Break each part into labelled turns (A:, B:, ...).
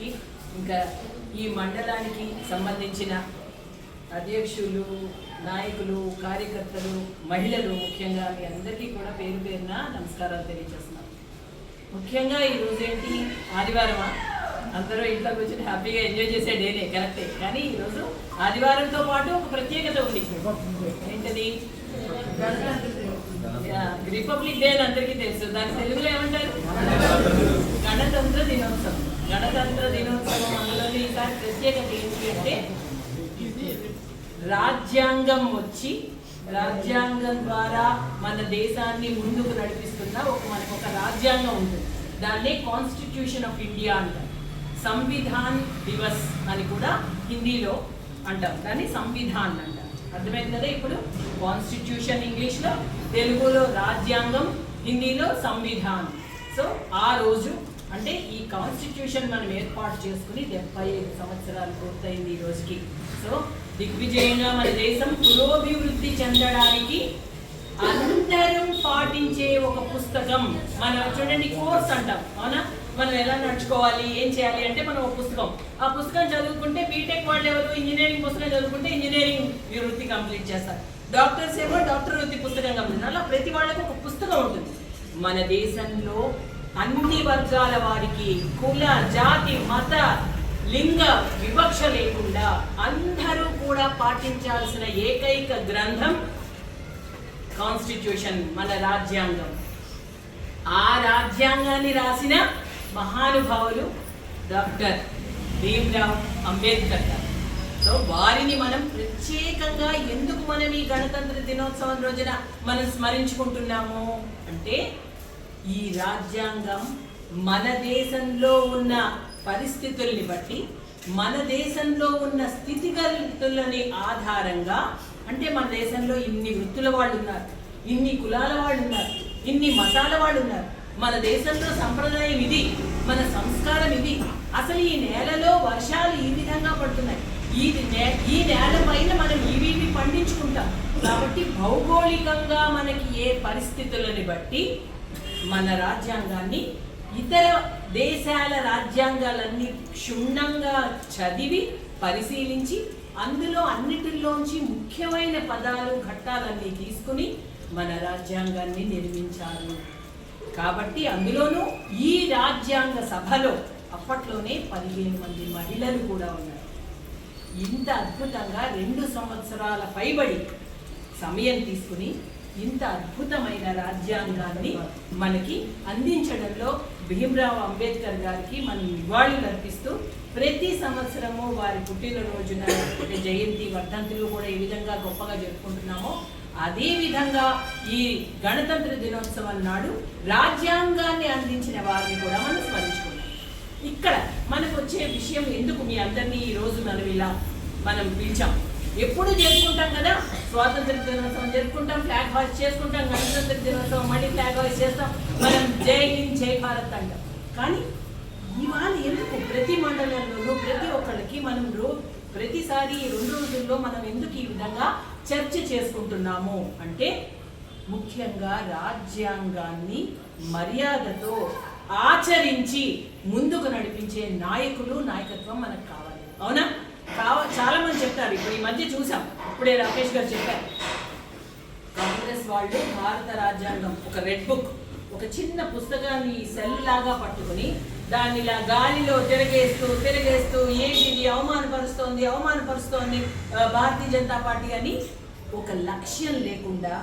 A: గారికి ఇంకా ఈ మండలానికి సంబంధించిన అధ్యక్షులు నాయకులు కార్యకర్తలు మహిళలు ముఖ్యంగా మీ అందరికీ కూడా పేరు పేరున నమస్కారాలు తెలియజేస్తున్నాను ముఖ్యంగా ఈ రోజు ఏంటి? ఆదివారమా? అందరూ ఇంట్లో కూర్చొని హ్యాపీగా ఎంజాయ్ చేసే డేనే కరెక్టే. కానీ ఈరోజు ఆదివారంతో పాటు ఒక ప్రత్యేకత ఉంది. ఏంటది? రిపబ్లిక్ డే అని అందరికీ తెలుసు. దాని తెలుగులో ఏమంటారు? గణతంత్ర దినోత్సవం అందులోని ఈసారి ప్రత్యేకత ఏంటి అంటే రాజ్యాంగం వచ్చి రాజ్యాంగం ద్వారా మన దేశాన్ని ముందుకు నడిపిస్తున్న ఒక మనకు ఒక రాజ్యాంగం ఉంటుంది. దాన్నే కాన్స్టిట్యూషన్ ఆఫ్ ఇండియా అంటారు. సంవిధాన్ దివస్ అని కూడా హిందీలో అంటాం దాన్ని సంవిధాన్ అంటారు. అర్థమైంది కదా ఇప్పుడు? కాన్స్టిట్యూషన్ ఇంగ్లీష్లో తెలుగులో రాజ్యాంగం హిందీలో సంవిధాన్. సో ఆ రోజు అంటే ఈ కాన్స్టిట్యూషన్ మనం ఏర్పాటు చేసుకుని డెబ్బై ఐదు సంవత్సరాలు పూర్తయింది ఈ రోజుకి. సో దిగ్విజయంగా మన దేశం పురోభివృద్ధి చెందడానికి అందరం పాటించే ఒక పుస్తకం. మనం చూడండి కోర్స్ అంటాం. అవునా? మనం ఎలా నడుచుకోవాలి? ఏం చేయాలి అంటే మనం ఒక పుస్తకం. ఆ పుస్తకం చదువుకుంటే బీటెక్ వాళ్ళు ఎవరు? ఇంజనీరింగ్ పుస్తకం చదువుకుంటే ఇంజనీరింగ్ వృత్తి కంప్లీట్ చేస్తారు. డాక్టర్స్ ఏమో డాక్టర్ వృత్తి పుస్తకం కంప్లీట్ అలా ప్రతి వాళ్ళకి ఒక పుస్తకం ఉంటుంది. మన దేశంలో అన్ని వర్గాల వారికి కుల జాతి మత లింగ వివక్ష లేకుండా అందరూ కూడా పాటించాల్సిన ఏకైక గ్రంథం కాన్స్టిట్యూషన్ మన రాజ్యాంగం. ఆ రాజ్యాంగాన్ని రాసిన మహానుభావులు డాక్టర్ భీమ్రావ్ అంబేద్కర్ గారు. సో వారిని మనం ప్రత్యేకంగా ఎందుకు మనం ఈ గణతంత్ర దినోత్సవం రోజున మనం స్మరించుకుంటున్నాము అంటే ఈ రాజ్యాంగం మన దేశంలో ఉన్న పరిస్థితుల్ని బట్టి మన దేశంలో ఉన్న స్థితిగతులని ఆధారంగా అంటే మన దేశంలో ఇన్ని వృత్తుల వాళ్ళు ఉన్నారు ఇన్ని కులాల వాళ్ళు ఉన్నారు ఇన్ని మతాల వాళ్ళు ఉన్నారు మన దేశంలో సంప్రదాయం ఇది మన సంస్కారం ఇది. అసలు ఈ నేలలో వర్షాలు ఈ విధంగా పడుతున్నాయి. ఈ నే- ఈ నేల పైన మనం ఇవి ఇవి పండించుకుంటాం. కాబట్టి భౌగోళికంగా మనకి ఏ పరిస్థితులని బట్టి మన రాజ్యాంగాన్ని ఇతర దేశాల రాజ్యాంగాలన్నీ క్షుణ్ణంగా చదివి పరిశీలించి అందులో అన్నిటిలోంచి ముఖ్యమైన పదాలు ఘట్టాలన్నీ తీసుకుని మన రాజ్యాంగాన్ని నిర్మించారు. కాబట్టి అందులోనూ ఈ రాజ్యాంగ సభలో అప్పట్లోనే పదిహేను మంది మహిళలు కూడా ఉన్నారు. ఇంత అద్భుతంగా రెండు సంవత్సరాల పైబడి సమయం తీసుకుని ఇంత అద్భుతమైన రాజ్యాంగాన్ని మనకి అందించడంలో భీమ్రావ్ అంబేద్కర్ గారికి మనం నివాళులు అర్పిస్తూ ప్రతి సంవత్సరము వారి పుట్టినరోజున జయంతి వర్ధంతులు కూడా ఏ విధంగా గొప్పగా జరుపుకుంటున్నామో అదేవిధంగా ఈ గణతంత్ర దినోత్సవం నాడు రాజ్యాంగాన్ని అందించిన వారిని కూడా మనం స్మరించుకుంటాం ఇక్కడ మనకు వచ్చే విషయం ఎందుకు మీ అందరినీ ఈ రోజు మనం ఇలా మనం పిలిచాము ఎప్పుడు జరుపుకుంటాం కదా? స్వాతంత్ర దినోత్సవం జరుపుకుంటాం ఫ్లాగ్ హాస్ట్ చేసుకుంటాం గణతంత్ర దినోత్సవం మళ్ళీ ఫ్లాగ్ హాస్ట్ చేస్తాం. మనం జై హింద్ జై భారత్ అంటాం. కానీ ఇవాళ ఎందుకు ప్రతి మండలంలోనూ ప్రతి ఒక్కళ్ళకి మనం రో ప్రతిసారి రెండు రోజుల్లో మనం ఎందుకు ఈ విధంగా చర్చ చేసుకుంటున్నాము అంటే ముఖ్యంగా రాజ్యాంగాన్ని మర్యాదతో ఆచరించి ముందుకు నడిపించే నాయకులు నాయకత్వం మనకు కావాలి. అవునా? కావ చాలా మంది చెప్తారు ఇప్పుడు ఈ మధ్య చూసాం. ఇప్పుడే రాకేష్ గారు చెప్పారు. కాంగ్రెస్ వాళ్ళు భారత రాజ్యాంగం ఒక రెడ్ బుక్. ఒక చిన్న పుస్తకాన్ని సెల్ లాగా పట్టుకుని దాన్ని ఇలా గాలిలో తిరగేస్తూ తిరగేస్తూ ఏంటి అవమానపరుస్తోంది అవమానపరుస్తోంది భారతీయ జనతా పార్టీ అని ఒక లక్ష్యం లేకుండా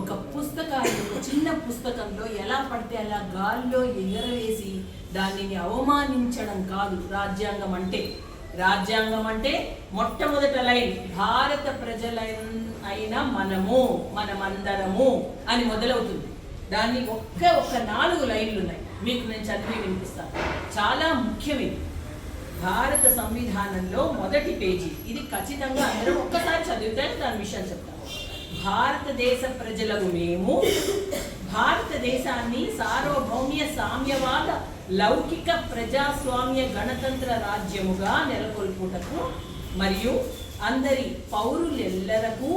A: ఒక పుస్తకాన్ని ఒక చిన్న పుస్తకంలో ఎలా పడితే అలా గాలిలో ఎగరవేసి దానిని అవమానించడం కాదు రాజ్యాంగం అంటే. రాజ్యాంగం అంటే మొట్టమొదట లైన్ భారత ప్రజల అయిన మనము మనమందరము అని మొదలవుతుంది. దాన్ని ఒక్క ఒక్క నాలుగు లైన్లు ఉన్నాయి. మీకు నేను చదివి వినిపిస్తాను. చాలా ముఖ్యమైనది భారత సంవిధానంలో మొదటి పేజీ. ఇది ఖచ్చితంగా అందరూ ఒక్కసారి చదివితే దాని విషయాలు చెప్తాను. భారతదేశ ప్రజలకు మేము భారతదేశాన్ని సార్వభౌమ్య సామ్యవాద లౌకిక ప్రజాస్వామ్య గణతంత్ర రాజ్యముగా నెలకొల్పుటకు మరియు అందరి పౌరులెల్లరకు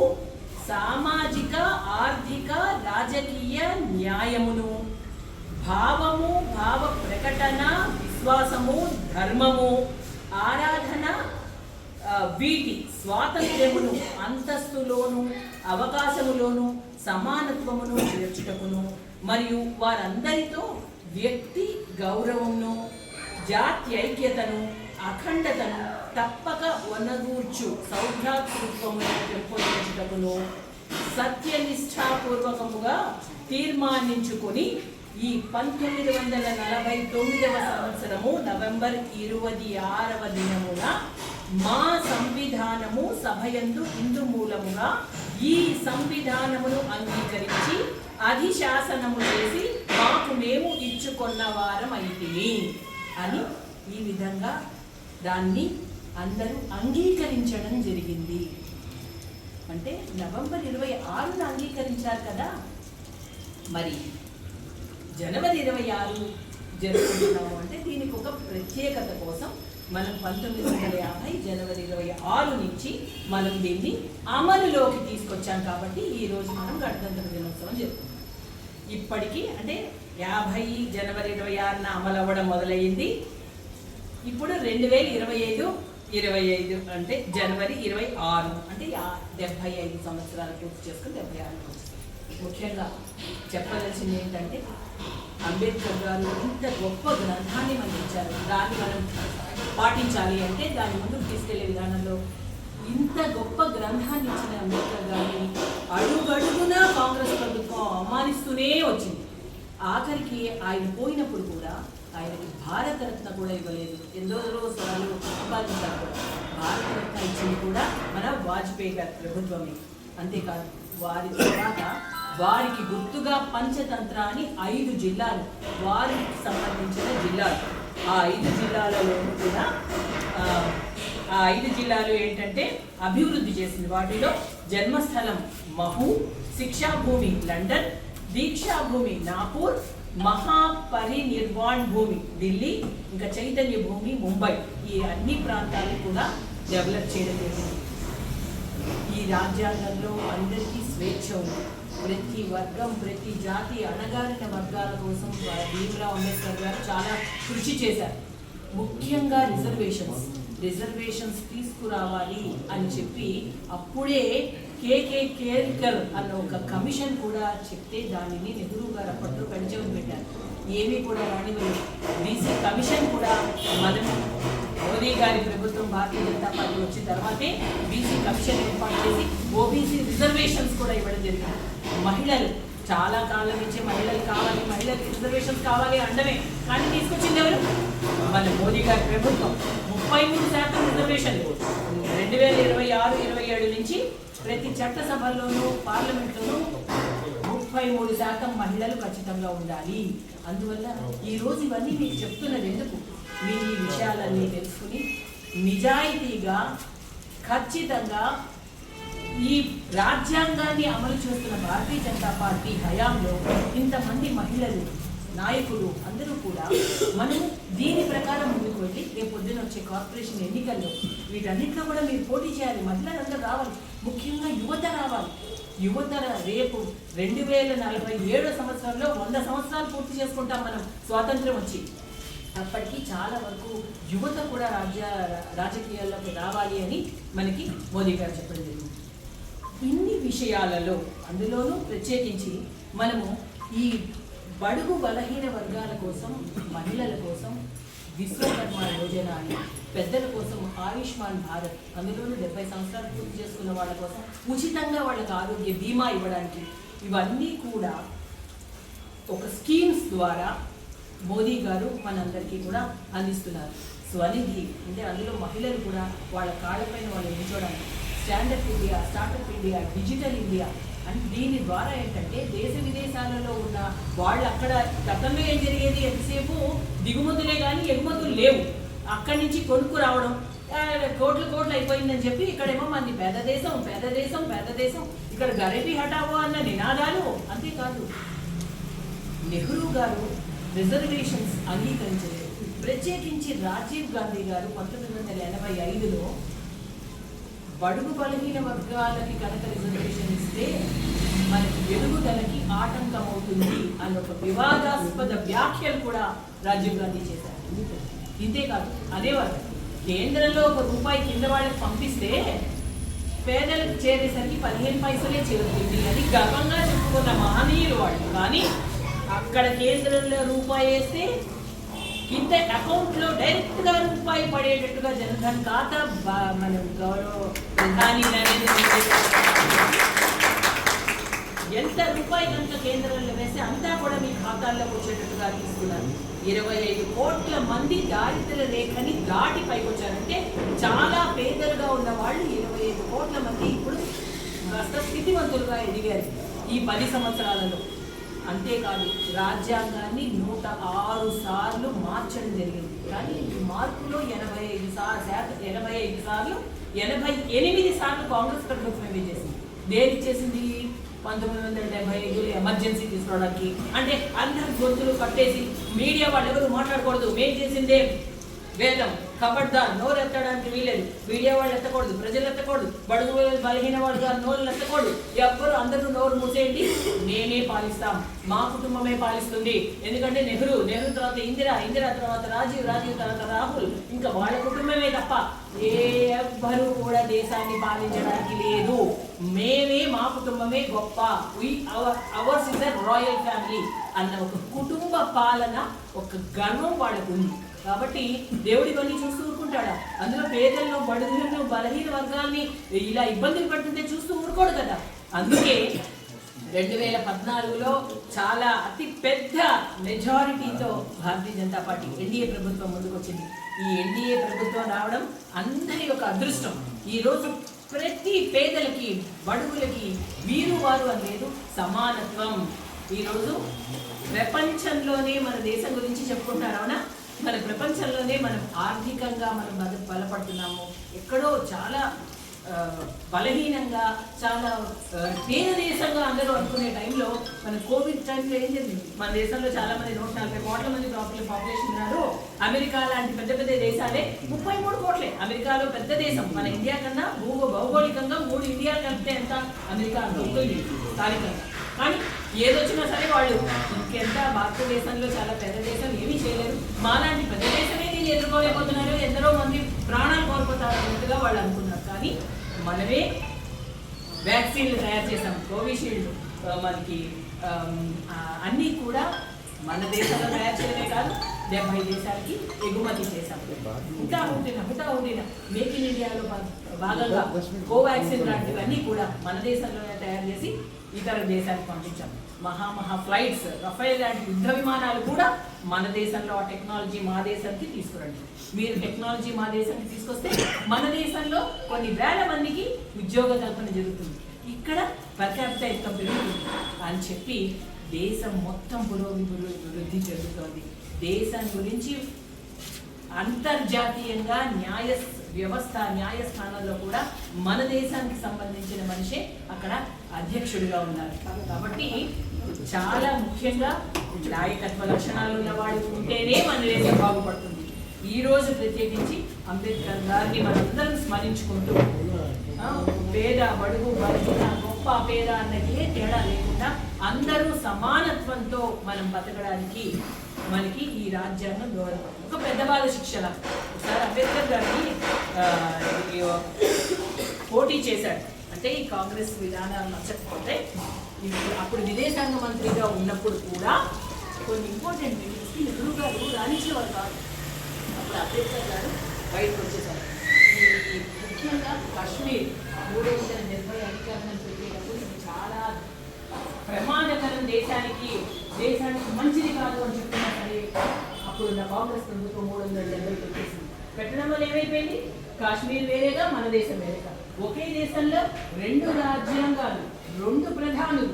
A: సామాజిక ఆర్థిక రాజకీయ న్యాయమును భావము భావ ప్రకటన విశ్వాసము ధర్మము ఆరాధన వీటి స్వాతంత్ర్యమును అంతస్తులోను అవకాశములోను సమానత్వమును చేర్చుటకును మరియు వారందరితో వ్యక్తి గౌరవమును జాతి ఐక్యతను అఖండతను తప్పక వనగూర్చు సౌభ్రాతృత్వమును పెంపొందించుటకును. సత్యనిష్టాపూర్వకముగా తీర్మానించుకొని ఈ పంతొమ్మిది వందల నలభై తొమ్మిదవ సంవత్సరము నవంబర్ ఇరవై ఆరవ దినమున మా సంవిధానము సభయందు ఇందు మూలముగా ఈ సంవిధానమును అంగీకరించి అధిశాసనము చేసి మాకు మేము ఇచ్చుకొన్న వారం అయితే అని ఈ విధంగా దాన్ని అందరూ అంగీకరించడం జరిగింది. అంటే నవంబర్ ఇరవై ఆరున అంగీకరించారు కదా? మరి జనవరి ఇరవై ఆరు జరుపుకుంటున్నాము అంటే దీనికి ఒక ప్రత్యేకత కోసం మనం పంతొమ్మిది వందల యాభై జనవరి ఇరవై ఆరు నుంచి మనం దీన్ని అమలులోకి తీసుకొచ్చాం కాబట్టి ఈ రోజు మనం గణతంత్ర దినోత్సవం జరుపుకుంటాం. ఇప్పటికీ అంటే యాభై జనవరి ఇరవై ఆరున అమలు అవ్వడం మొదలయ్యింది. ఇప్పుడు రెండు వేల ఇరవై ఐదు ఇరవై ఐదు అంటే జనవరి ఇరవై ఆరు అంటే డెబ్బై డెబ్భై ఐదు సంవత్సరాలు పూర్తి చేసుకుని డెబ్బై ఆరు ముఖ్యంగా చెప్పదలసింది ఏంటంటే అంబేద్కర్ గారు ఇంత గొప్ప గ్రంథాన్ని మనకి ఇచ్చారు. దాన్ని మనం పాటించాలి అంటే దాని ముందుకు తీసుకెళ్ళే విధానంలో ఇంత గొప్ప గ్రంథాన్ని ఇచ్చిన అంబేద్కర్ గారిని అడుగడుగునా కాంగ్రెస్ ప్రభుత్వం అవమానిస్తూనే వచ్చింది. ఆఖరికి ఆయన పోయినప్పుడు కూడా ఆయనకి భారతరత్న కూడా ఇవ్వలేదు. ఎందరో సార్లు సంపాదించారు కూడా. భారతరత్న ఇచ్చింది కూడా మన వాజ్పేయి గారి ప్రభుత్వమే. అంతేకాదు వారి తర్వాత వారికి గుర్తుగా పంచతంత్ర అని ఐదు జిల్లాలు వారికి సంబంధించిన జిల్లాలు. ఆ ఐదు జిల్లాలలో కూడా ఆ, ఐదు జిల్లాలు ఏంటంటే అభివృద్ధి చేసింది. వాటిలో జన్మస్థలం మహు శిక్షాభూమి లండన్ దీక్షాభూమి నాపూర్ మహాపరినిర్వాణ్ భూమి ఢిల్లీ ఇంకా చైతన్య భూమి ముంబై. ఈ అన్ని ప్రాంతాలు కూడా డెవలప్ చేయడం జరిగింది. ఈ రాజ్యాంగంలో అందరికీ స్వేచ్ఛ ఉంది. ప్రతి వర్గం ప్రతి జాతి అణగారిన వర్గాల కోసం భీమరావు అంబేద్కర్ గారు చాలా కృషి చేశారు. ముఖ్యంగా రిజర్వేషన్స్. రిజర్వేషన్స్ తీసుకురావాలి అని చెప్పి అప్పుడే కేకే కేర్కర్ అన్న ఒక కమిషన్ కూడా చెప్తే దానిని నెహ్రూ గారు అప్పట్లో కడిచెవి పెట్టారు. ఏమీ కూడా రానివ్వలేదు. బీసీ కమిషన్ కూడా మనం మోదీ గారి ప్రభుత్వం భారతీయ జనతా పార్టీ వచ్చిన తర్వాతే బీసీ కమిషన్ ఏర్పాటు చేసి ఓబీసీ రిజర్వేషన్స్ కూడా ఇవ్వడం జరిగింది. మహిళలు చాలా కాలం నుంచి మహిళలు కావాలి మహిళలకు రిజర్వేషన్స్ కావాలి అండమే కానీ తీసుకొచ్చింది ఎవరు? మన మోదీ గారి ప్రభుత్వం. ముప్పై మూడు శాతం రిజర్వేషన్లు రెండు వేల ఇరవై ఆరు ఇరవై ఏడు నుంచి ప్రతి చట్టసభల్లోనూ పార్లమెంట్లోనూ ముప్పై మూడు శాతం మహిళలు ఖచ్చితంగా ఉండాలి. అందువల్ల ఈ రోజు ఇవన్నీ మీకు చెప్తున్నది ఎందుకు? మీరు ఈ విషయాలన్నీ తెలుసుకుని నిజాయితీగా ఖచ్చితంగా ఈ రాజ్యాంగాన్ని అమలు చేస్తున్న భారతీయ జనతా పార్టీ హయాంలో ఇంతమంది మహిళలు నాయకులు అందరూ కూడా మనం దీని ప్రకారం ముందుకు వెళ్ళి రేపు పొద్దున వచ్చే కార్పొరేషన్ ఎన్నికల్లో వీటన్నిటిలో కూడా మీరు పోటీ చేయాలి. మహిళలందరూ రావాలి. ముఖ్యంగా యువత రావాలి. యువత రేపు రెండు వేల నలభై ఏడో సంవత్సరంలో వంద సంవత్సరాలు పూర్తి చేసుకుంటాం మనం. స్వాతంత్రం వచ్చి అప్పటికి చాలా వరకు యువత కూడా రాజ్య రాజకీయాల్లోకి రావాలి అని మనకి మోదీ గారు చెప్పడం జరిగింది. ఇన్ని విషయాలలో అందులోనూ ప్రత్యేకించి మనము ఈ బడుగు బలహీన వర్గాల కోసం మహిళల కోసం విశ్వకర్మ యోజన అని పెద్దల కోసం ఆయుష్మాన్ భారత్ అందులోనూ డెబ్బై సంవత్సరాలు పూర్తి చేసుకున్న వాళ్ళ కోసం ఉచితంగా వాళ్ళకి ఆరోగ్య బీమా ఇవ్వడానికి ఇవన్నీ కూడా ఒక స్కీమ్స్ ద్వారా మోదీ గారు మనందరికీ కూడా అందిస్తున్నారు. స్వనిధి అంటే అందులో మహిళలు కూడా వాళ్ళ కాళ్ళపైన వాళ్ళు నిల్చోడానికి stand up India startup India digital India అంటే దీని ద్వారా ఏంటంటే దేశ విదేశాలలో ఉన్న వాళ్ళు అక్కడ గతంలో ఏం జరిగేది? ఎంతసేపు దిగుమతులే కానీ ఎగుమతులు లేవు. అక్కడి నుంచి కొనుక్కు రావడం కోట్లు కోట్లు అయిపోయిందని చెప్పి ఇక్కడేమో మంది పేద దేశం పేద దేశం పేద దేశం ఇక్కడ గరీబీ హటావో అన్న నినాదాలు అంతేకాదు. నెహ్రూ గారు రిజర్వేషన్స్ అంగీకరించలేదు. ప్రత్యేకించి రాజీవ్ గాంధీ గారు పంతొమ్మిది వందల ఎనభై ఐదులో బడుగు బలహీన వర్గాలకి కనుక రిజర్వేషన్ ఇస్తే మనకి వెలుగుదలకి ఆటంకం అవుతుంది అన్న ఒక వివాదాస్పద వ్యాఖ్యలు కూడా రాజీవ్ గాంధీ చేశారు. ఇంతేకాదు అదే అనేవారు కేంద్రంలో ఒక రూపాయి కింద వాళ్ళకి పంపిస్తే పేదలకు చేరేసరికి పదిహేను పైసలే చేరుతుంది అని గర్వంగా చెప్పుకున్న మహనీయులు వాళ్ళు. కానీ అక్కడ కేంద్రంలో రూపాయి వేస్తే ఇంత అకౌంట్లో డైరెక్ట్గా రూపాయి పడేటట్టుగా జనధన్ ఖాతా మనం మన గౌరవ ప్రధాని నరేంద్ర మోదీ ఎంత రూపాయి కనుక కేంద్రంలో వేస్తే అంతా కూడా మీ ఖాతాల్లోకి వచ్చేటట్టుగా తీసుకున్నారు. ఇరవై ఐదు కోట్ల మంది దారిద్ర రేఖని దాటి పైకి వచ్చారంటే చాలా పేదలుగా ఉన్న వాళ్ళు ఇరవై ఐదు కోట్ల మంది ఇప్పుడు కాస్త స్థితివంతులుగా ఎదిగారు ఈ పది సంవత్సరాలలో. అంతేకాదు రాజ్యాంగాన్ని నూట ఆరు సార్లు మార్చడం జరిగింది. కానీ ఈ మార్పులో ఎనభై ఐదు సార్లు శాతం ఎనభై ఐదు సార్లు ఎనభై ఎనిమిది సార్లు కాంగ్రెస్ ప్రభుత్వమే చేసింది దేనికి చేసింది పంతొమ్మిది వందల డెబ్బై ఐదులో ఎమర్జెన్సీ తీసుకోవడానికి. అంటే అందరి గొంతులు కట్టేసి మీడియా వాళ్ళు ఎవరు మాట్లాడకూడదు. మేం చేసిందే వేదం. కబడ్దా నోరు ఎత్తడానికి వీలేదు. మీడియా వాళ్ళు ఎత్తకూడదు ప్రజలు ఎత్తకూడదు బడుగు బలహీన వాళ్ళు గారు నోరు ఎత్తకూడదు. ఎవ్వరు అందరూ నోరు మూసేయండి మేమే పాలిస్తాం మా కుటుంబమే పాలిస్తుంది. ఎందుకంటే నెహ్రూ నెహ్రూ తర్వాత ఇందిరా ఇందిరా తర్వాత రాజీవ్ రాజీవ్ తర్వాత రాహుల్ ఇంకా వాళ్ళ కుటుంబమే తప్ప ఏ ఎవ్వరు కూడా దేశాన్ని పాలించడానికి లేదు. మేమే మా కుటుంబమే గొప్ప. అవర్స్ ఇస్ రాయల్ ఫ్యామిలీ అన్న ఒక కుటుంబ పాలన ఒక గర్వం వాళ్ళకు ఉంది కాబట్టి దేవుడి ఇవన్నీ చూస్తూ ఊరుకుంటాడా? అందులో పేదలను బడుగులను బలహీన వర్గాల్ని ఇలా ఇబ్బందులు పడుతుంటే చూస్తూ ఊరుకోడు కదా. అందుకే రెండు వేల పద్నాలుగులో చాలా అతి పెద్ద మెజారిటీతో భారతీయ జనతా పార్టీ ఎన్డీఏ ప్రభుత్వం ముందుకు వచ్చింది ఈ ఎన్డీఏ ప్రభుత్వం రావడం అందరి యొక్క అదృష్టం. ఈరోజు ప్రతి పేదలకి బడుగులకి వీరు వారు అనేది సమానత్వం. ఈరోజు ప్రపంచంలోనే మన దేశం గురించి చెప్పుకుంటున్నారు అవునా? మన ప్రపంచంలోనే మనం ఆర్థికంగా మనం బల బలపడుతున్నాము. ఎక్కడో చాలా బలహీనంగా చాలా పేద దేశంగా అందరూ అనుకునే టైంలో మన కోవిడ్ టైంలో ఏం జరిగింది? మన దేశంలో చాలా మంది నూట నలభై కోట్ల మంది పాపులే- పాపులేషన్ ఉన్నారు. అమెరికా లాంటి పెద్ద పెద్ద దేశాలే ముప్పై మూడు కోట్లే. అమెరికాలో పెద్ద దేశం. మన ఇండియా కన్నా భూ భౌగోళికంగా మూడు ఇండియా కలిపితే ఎంత? అమెరికా ఉంటుంది. స్థానికంగా కానీ ఏదొచ్చినా సరే వాళ్ళు ఇంకెంత భారతదేశంలో చాలా పెద్ద దేశం ఏమీ చేయలేదు మాలాంటి పెద్ద దేశమే దీన్ని ఎదుర్కోలేకపోతున్నారు ఎందరో మంది ప్రాణాలు కోల్పోతారు అన్నట్టుగా వాళ్ళు అనుకున్నారు. కానీ మనమే వ్యాక్సిన్లు తయారు చేసాం కోవిషీల్డ్. మనకి అన్నీ కూడా మన దేశంలో తయారు చేయడమే కాదు డెబ్బై దేశాలకి ఎగుమతి చేశాం. ఇంకా ఉండిన ఇంకా ఉండిన మేక్ ఇన్ ఇండియాలో భాగంగా కోవాక్సిన్ లాంటివన్నీ కూడా మన దేశంలోనే తయారు చేసి ఇతర దేశాలకు పంపించాం. మహా మహా ఫ్లైట్స్ రఫైల్ లాంటి యుద్ధ విమానాలు కూడా మన దేశంలో ఆ టెక్నాలజీ మా దేశానికి తీసుకురండి. మీరు టెక్నాలజీ మా దేశానికి తీసుకొస్తే మన దేశంలో కొన్ని వేల మందికి ఉద్యోగ కల్పన జరుగుతుంది. ఇక్కడ ప్రఖ్యాప్త క్యాపిటల్ పెరుగుతుంది? అని చెప్పి దేశం మొత్తం పురోగతి వృద్ధి చెందుతోంది దేశం గురించి అంతర్జాతీయంగా న్యాయ వ్యవస్థ న్యాయస్థానంలో కూడా మన దేశానికి సంబంధించిన మనిషే అక్కడ అధ్యక్షుడిగా ఉన్నారు. కాబట్టి చాలా ముఖ్యంగా నాయకత్వ లక్షణాలు ఉన్న వాళ్ళు ఉంటేనే మన దేశం బాగుపడుతుంది. ఈ రోజు ప్రత్యేకించి అంబేద్కర్ గారిని మనందరం స్మరించుకుంటూ పేద బడుగు బలహీన గొప్ప పేద అన్నది తేడా లేకుండా అందరూ సమానత్వంతో మనం బతకడానికి మనకి ఈ రాజ్యాంగం దోహదపడుతుంది ఒక పెద్దవాళ్ళ శిక్షణ ఒకసారి అంబేద్కర్ గారిని పోటీ చేశాడు. అంటే ఈ కాంగ్రెస్ విధానాలు నచ్చకపోతే అప్పుడు విదేశాంగ మంత్రిగా ఉన్నప్పుడు కూడా కొన్ని ఇంపార్టెంట్ మీటింగ్స్కి నెహ్రూ గారు రాణించేవారు కాదు. అప్పుడు అంబేద్కర్ గారు బయటకు వచ్చేసారు. ముఖ్యంగా కాశ్మీర్ మూడు వందల డెబ్బై అధికారులను పెట్టేటప్పుడు చాలా ప్రమాదకరం దేశానికి దేశానికి మంచిది కాదు అని చెప్పి సరే అప్పుడు ఉన్న కాంగ్రెస్ ప్రభుత్వం మూడు వందల డెబ్బై పెట్టేసింది. పెట్టడం వల్ల ఏమైపోయింది? కాశ్మీర్ వేరేగా మన దేశం వేరేగా. ఒకే దేశంలో రెండు రాజ్యాంగాలు రెండు ప్రధానులు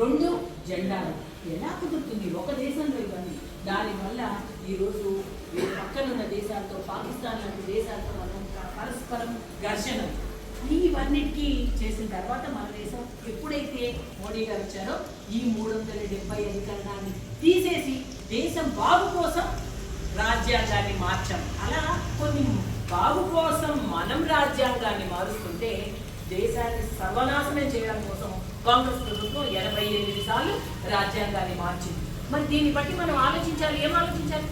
A: రెండు జెండాలు. ఎలా కుదురుతుంది? ఒక దేశంలో ఇవన్నీ. దానివల్ల ఈరోజు ఈ పక్కనున్న దేశాలతో పాకిస్తాన్ లాంటి దేశాలతో మనం పరస్పరం ఘర్షణ. ఇవన్నిటికీ చేసిన తర్వాత మన దేశం ఎప్పుడైతే మోడీ గారు వచ్చారో ఈ మూడు వందల డెబ్బై అధికరణాన్ని తీసేసి దేశం బాగు కోసం రాజ్యాంగాన్ని మార్చాం అలా కొన్ని బాగు కోసం మనం రాజ్యాంగాన్ని మారుస్తుంటే దేశాన్ని సర్వనాశనం చేయడం కోసం కాంగ్రెస్ ప్రభుత్వం ఎనభై ఎనిమిది సార్లు రాజ్యాంగాన్ని మార్చింది. మరి దీన్ని బట్టి మనం ఆలోచించాలి ఏం ఆలోచించాలి?